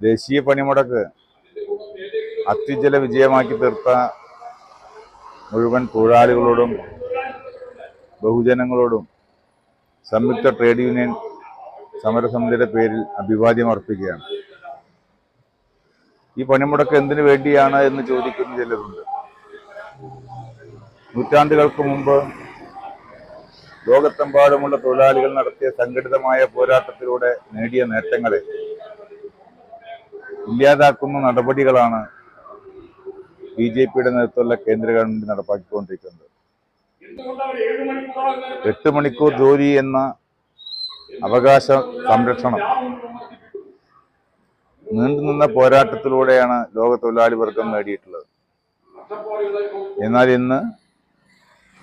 ദേശീയ പണിമുടക്ക് അത്യുജ്വല വിജയമാക്കി തീർത്ത മുഴുവൻ തൊഴിലാളികളോടും ബഹുജനങ്ങളോടും സംയുക്ത ട്രേഡ് യൂണിയൻ സമരസമിതിയുടെ പേരിൽ അഭിവാദ്യം അർപ്പിക്കുകയാണ്. ഈ പണിമുടക്ക് എന്തിനു വേണ്ടിയാണ് എന്ന് ചോദിക്കുന്ന ചിലരുണ്ട്. നൂറ്റാണ്ടുകൾക്ക് മുമ്പ് ലോകത്തെമ്പാടുമുള്ള തൊഴിലാളികൾ നടത്തിയ സംഘടിതമായ പോരാട്ടത്തിലൂടെ നേടിയ നേട്ടങ്ങളെ ഇല്ലാതാക്കുന്ന നടപടികളാണ് ബി ജെ പിയുടെ നേതൃത്വമുള്ള കേന്ദ്ര ഗവൺമെന്റ് നടപ്പാക്കിക്കൊണ്ടിരിക്കുന്നത്. എട്ട് മണിക്കൂർ ജോലി എന്ന അവകാശ സംരക്ഷണം. നീണ്ടുനിന്ന പോരാട്ടത്തിലൂടെയാണ് ലോക തൊഴിലാളി വർഗം നേടിയിട്ടുള്ളത്. എന്നാൽ ഇന്ന്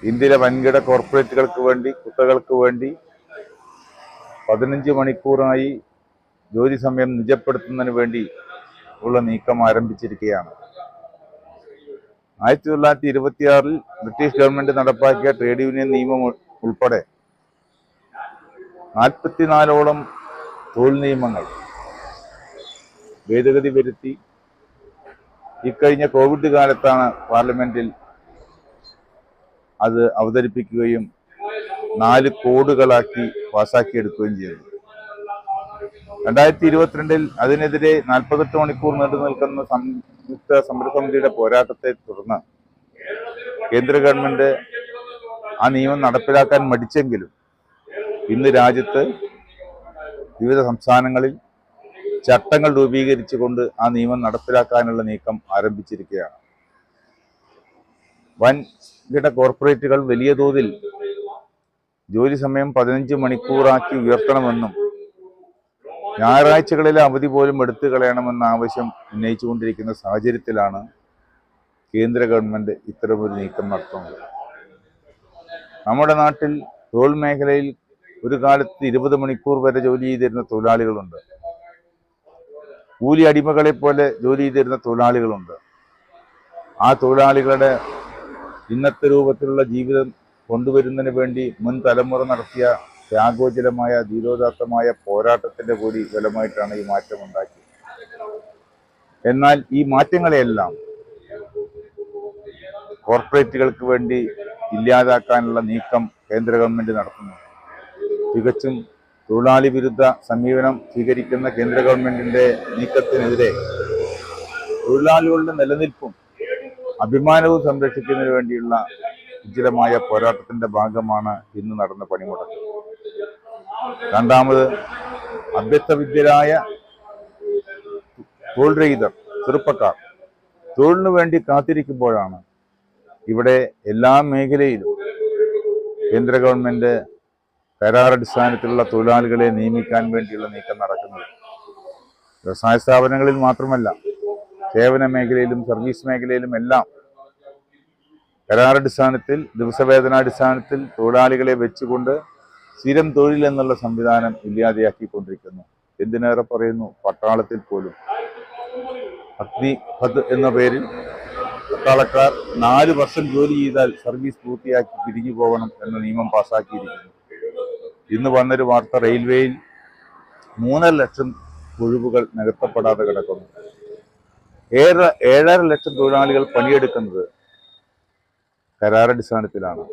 ഇന്ത്യയിലെ വൻകിട കോർപ്പറേറ്റുകൾക്ക് വേണ്ടി കുത്തകൾക്ക് വേണ്ടി പതിനഞ്ച് മണിക്കൂറായി ജോലി സമയം നിജപ്പെടുത്തുന്നതിന് വേണ്ടി ഉള്ള നീക്കം ആരംഭിച്ചിരിക്കുകയാണ്. ആയിരത്തി തൊള്ളായിരത്തി ഇരുപത്തിയാറിൽ ബ്രിട്ടീഷ് ഗവൺമെന്റ് നടപ്പാക്കിയ ട്രേഡ് യൂണിയൻ നിയമം ഉൾ- ഉൾപ്പെടെ നാൽപ്പത്തിനാലോളം തൊഴിൽ നിയമങ്ങൾ ഭേദഗതി വരുത്തി. ഇക്കഴിഞ്ഞ കോവിഡ് കാലത്താണ് പാർലമെന്റിൽ അത് അവതരിപ്പിക്കുകയും നാല് കോഡുകളാക്കി പാസാക്കിയെടുക്കുകയും ചെയ്തു രണ്ടായിരത്തി ഇരുപത്തിരണ്ടിൽ അതിനെതിരെ നാൽപ്പത്തെട്ട് മണിക്കൂർ നീണ്ടു നിൽക്കുന്ന സംയുക്ത സമരസമിതിയുടെ പോരാട്ടത്തെ തുടർന്ന് കേന്ദ്ര ഗവൺമെന്റ് ആ നിയമം നടപ്പിലാക്കാൻ മടിച്ചെങ്കിലും ഇന്ന് രാജ്യത്ത് വിവിധ സംസ്ഥാനങ്ങളിൽ ചട്ടങ്ങൾ രൂപീകരിച്ചുകൊണ്ട് ആ നിയമം നടപ്പിലാക്കാനുള്ള നീക്കം ആരംഭിച്ചിരിക്കുകയാണ്. വൻകിട കോർപ്പറേറ്റുകൾ വലിയ തോതിൽ ജോലി സമയം പതിനഞ്ച് മണിക്കൂറാക്കി ഉയർത്തണമെന്നും ഞായറാഴ്ചകളിലെ അവധി പോലും എടുത്തു കളയണമെന്ന ആവശ്യം ഉന്നയിച്ചുകൊണ്ടിരിക്കുന്ന സാഹചര്യത്തിലാണ് കേന്ദ്ര ഗവൺമെന്റ് ഇത്തരമൊരു നീക്കം നടത്തുന്നത്. നമ്മുടെ നാട്ടിൽ തൊഴിൽ മേഖലയിൽ ഒരു കാലത്ത് ഇരുപത് മണിക്കൂർ വരെ ജോലി ചെയ്തിരുന്ന തൊഴിലാളികളുണ്ട്. കൂലി അടിമകളെ പോലെ ജോലി ചെയ്തിരുന്ന തൊഴിലാളികളുണ്ട്. ആ തൊഴിലാളികളുടെ ഇന്നത്തെ രൂപത്തിലുള്ള ജീവിതം കൊണ്ടുവരുന്നതിന് വേണ്ടി മുൻ തലമുറ നടത്തിയ ത്യാഗോജലമായ ധീരോദാത്തമായ പോരാട്ടത്തിന്റെ കൂടി ഫലമായിട്ടാണ് ഈ മാറ്റം ഉണ്ടാക്കിയത്. എന്നാൽ ഈ മാറ്റങ്ങളെയെല്ലാം കോർപ്പറേറ്റുകൾക്ക് വേണ്ടി ഇല്ലാതാക്കാനുള്ള നീക്കം കേന്ദ്ര ഗവൺമെന്റ് നടത്തുന്നു. തികച്ചും തൊഴിലാളി വിരുദ്ധ സമീപനം സ്വീകരിക്കുന്ന കേന്ദ്ര ഗവൺമെന്റിന്റെ നീക്കത്തിനെതിരെ തൊഴിലാളികളുടെ നിലനിൽപ്പും അഭിമാനവും സംരക്ഷിക്കുന്നതിന് വേണ്ടിയുള്ള ഉജ്ജ്വലമായ പോരാട്ടത്തിന്റെ ഭാഗമാണ് ഇന്ന് നടന്ന പണിമുടക്ക്. രണ്ടാമത് അഭ്യസ്തവിദ്യരായ തൊഴിൽ രഹിതർ ചെറുപ്പക്കാർ. തൊഴിലിനു വേണ്ടി കാത്തിരിക്കുമ്പോഴാണ് ഇവിടെ എല്ലാ മേഖലയിലും കേന്ദ്ര ഗവൺമെന്റ് കരാറടിസ്ഥാനത്തിലുള്ള തൊഴിലാളികളെ നിയമിക്കാൻ വേണ്ടിയുള്ള നീക്കം നടക്കുന്നത്. വ്യവസായ സ്ഥാപനങ്ങളിൽ മാത്രമല്ല സേവന മേഖലയിലും സർവീസ് മേഖലയിലും എല്ലാം കരാറടിസ്ഥാനത്തിൽ ദിവസവേതനാടിസ്ഥാനത്തിൽ തൊഴിലാളികളെ വെച്ചുകൊണ്ട് സ്ഥിരം തൊഴിൽ എന്നുള്ള സംവിധാനം ഇല്ലാതെയാക്കിക്കൊണ്ടിരിക്കുന്നു. എന്തിനേറെ പറയുന്നു? പട്ടാളത്തിൽ പോലും. അഗ്നി ഭത് എന്ന പേരിൽ പട്ടാളക്കാർ നാല് വർഷം ജോലി ചെയ്താൽ സർവീസ് പൂർത്തിയാക്കി പിരിഞ്ഞു പോകണം എന്ന നിയമം പാസാക്കിയിരിക്കുന്നു. ഇന്ന് വന്നൊരു വാർത്ത റെയിൽവേയിൽ മൂന്നര ലക്ഷം ഒഴിവുകൾ നികത്തപ്പെടാതെ കിടക്കുന്നു. ഏഴര ഏഴര ലക്ഷം തൊഴിലാളികൾ പണിയെടുക്കുന്നത് കരാറടിസ്ഥാനത്തിലാണ്.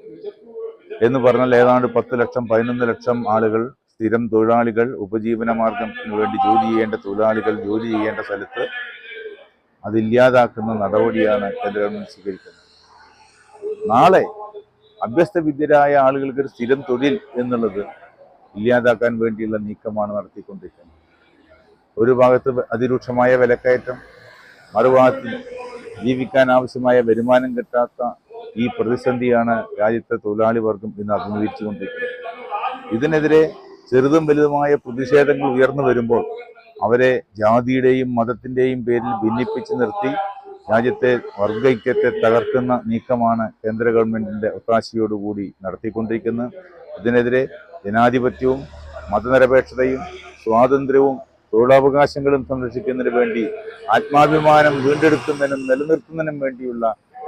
എന്ന് പറഞ്ഞാൽ ഏതാണ്ട് പത്ത് ലക്ഷം പതിനൊന്ന് ലക്ഷം ആളുകൾ സ്ഥിരം തൊഴിലാളികൾ ഉപജീവന മാർഗത്തിന് വേണ്ടി ജോലി ചെയ്യേണ്ട തൊഴിലാളികൾ ജോലി ചെയ്യേണ്ട സ്ഥലത്ത് അതില്ലാതാക്കുന്ന നടപടിയാണ് കേന്ദ്ര ഗവൺമെന്റ് സ്വീകരിക്കുന്നത്. നാളെ അഭ്യസ്തവിദ്യരായ ആളുകൾക്ക് ഒരു സ്ഥിരം തൊഴിൽ എന്നുള്ളത് ഇല്ലാതാക്കാൻ വേണ്ടിയുള്ള നീക്കമാണ് നടത്തിക്കൊണ്ടിരിക്കുന്നത്. ഒരു ഭാഗത്ത് അതിരൂക്ഷമായ വിലക്കയറ്റം മറുഭാഗത്ത് ജീവിക്കാൻ ആവശ്യമായ വരുമാനം കിട്ടാത്ത ഈ പ്രതിസന്ധിയാണ് രാജ്യത്തെ തൊഴിലാളി വർഗം ഇന്ന് അഭിമുഖീകരിച്ചുകൊണ്ടിരിക്കുന്നത്. ഇതിനെതിരെ ചെറുതും വലുതുമായ പ്രതിഷേധങ്ങൾ ഉയർന്നു വരുമ്പോൾ അവരെ ജാതിയുടെയും മതത്തിന്റെയും പേരിൽ ഭിന്നിപ്പിച്ച് നിർത്തി രാജ്യത്തെ വർഗൈക്യത്തെ തകർക്കുന്ന നീക്കമാണ് കേന്ദ്ര ഗവൺമെന്റിന്റെ ഒത്താശയോടുകൂടി നടത്തിക്കൊണ്ടിരിക്കുന്നത്. ഇതിനെതിരെ ജനാധിപത്യവും മതനിരപേക്ഷതയും സ്വാതന്ത്ര്യവും തൊഴിലവകാശങ്ങളും സംരക്ഷിക്കുന്നതിന് വേണ്ടി ആത്മാഭിമാനം വീണ്ടെടുക്കുന്നതിനും നിലനിർത്തുന്നതിനും വേണ്ടിയുള്ള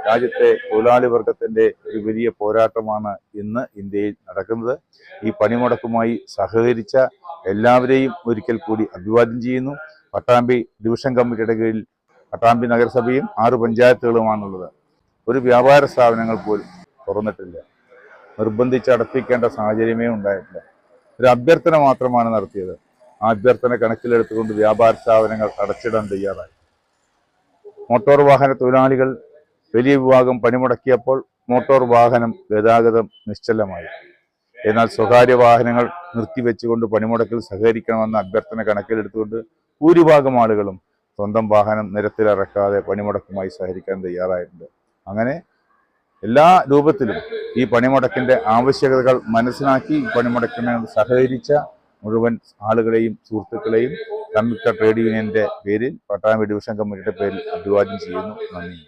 രാജ്യത്തെ തൊഴിലാളി വർഗത്തിന്റെ ഒരു വലിയ പോരാട്ടമാണ് ഇന്ന് ഇന്ത്യയിൽ നടക്കുന്നത്. ഈ പണിമുടക്കുമായി സഹകരിച്ച എല്ലാവരെയും ഒരിക്കൽ കൂടി അഭിവാദ്യം ചെയ്യുന്നു. പട്ടാമ്പി ഡിവിഷൻ കമ്മിറ്റിയുടെ കീഴിൽ പട്ടാമ്പി നഗരസഭയും ആറ് പഞ്ചായത്തുകളുമാണുള്ളത്. ഒരു വ്യാപാര സ്ഥാപനങ്ങൾ പോലും തുറന്നിട്ടില്ല. നിർബന്ധിച്ച് അടപ്പിക്കേണ്ട സാഹചര്യമേ ഉണ്ടായിട്ടില്ല. ഒരു അഭ്യർത്ഥന മാത്രമാണ് നടത്തിയത്. ആ അഭ്യർത്ഥന കണക്കിലെടുത്തുകൊണ്ട് വ്യാപാര സ്ഥാപനങ്ങൾ അടച്ചിടാൻ തയ്യാറായി. മോട്ടോർ വാഹന തൊഴിലാളികൾ വലിയ വിഭാഗം പണിമുടക്കിയപ്പോൾ മോട്ടോർ വാഹനം ഗതാഗതം നിശ്ചലമായി. എന്നാൽ സ്വകാര്യ വാഹനങ്ങൾ നിർത്തിവെച്ചുകൊണ്ട് പണിമുടക്കിൽ സഹകരിക്കണമെന്ന അഭ്യർത്ഥന കണക്കിലെടുത്തുകൊണ്ട് ഭൂരിഭാഗം ആളുകളും സ്വന്തം വാഹനം നിരത്തിലിറക്കാതെ പണിമുടക്കുമായി സഹകരിക്കാൻ തയ്യാറായിട്ടുണ്ട്. അങ്ങനെ എല്ലാ രൂപത്തിലും ഈ പണിമുടക്കിന്റെ ആവശ്യകതകൾ മനസ്സിലാക്കി ഈ പണിമുടക്കിന് സഹകരിച്ച മുഴുവൻ ആളുകളെയും സുഹൃത്തുക്കളെയും സംയുക്ത ട്രേഡ് യൂണിയന്റെ പേരിൽ പട്ടാമ്പി ഡിവിഷൻ കമ്മിറ്റിയുടെ പേരിൽ അഭിവാദ്യം ചെയ്യുന്നു. നന്ദി.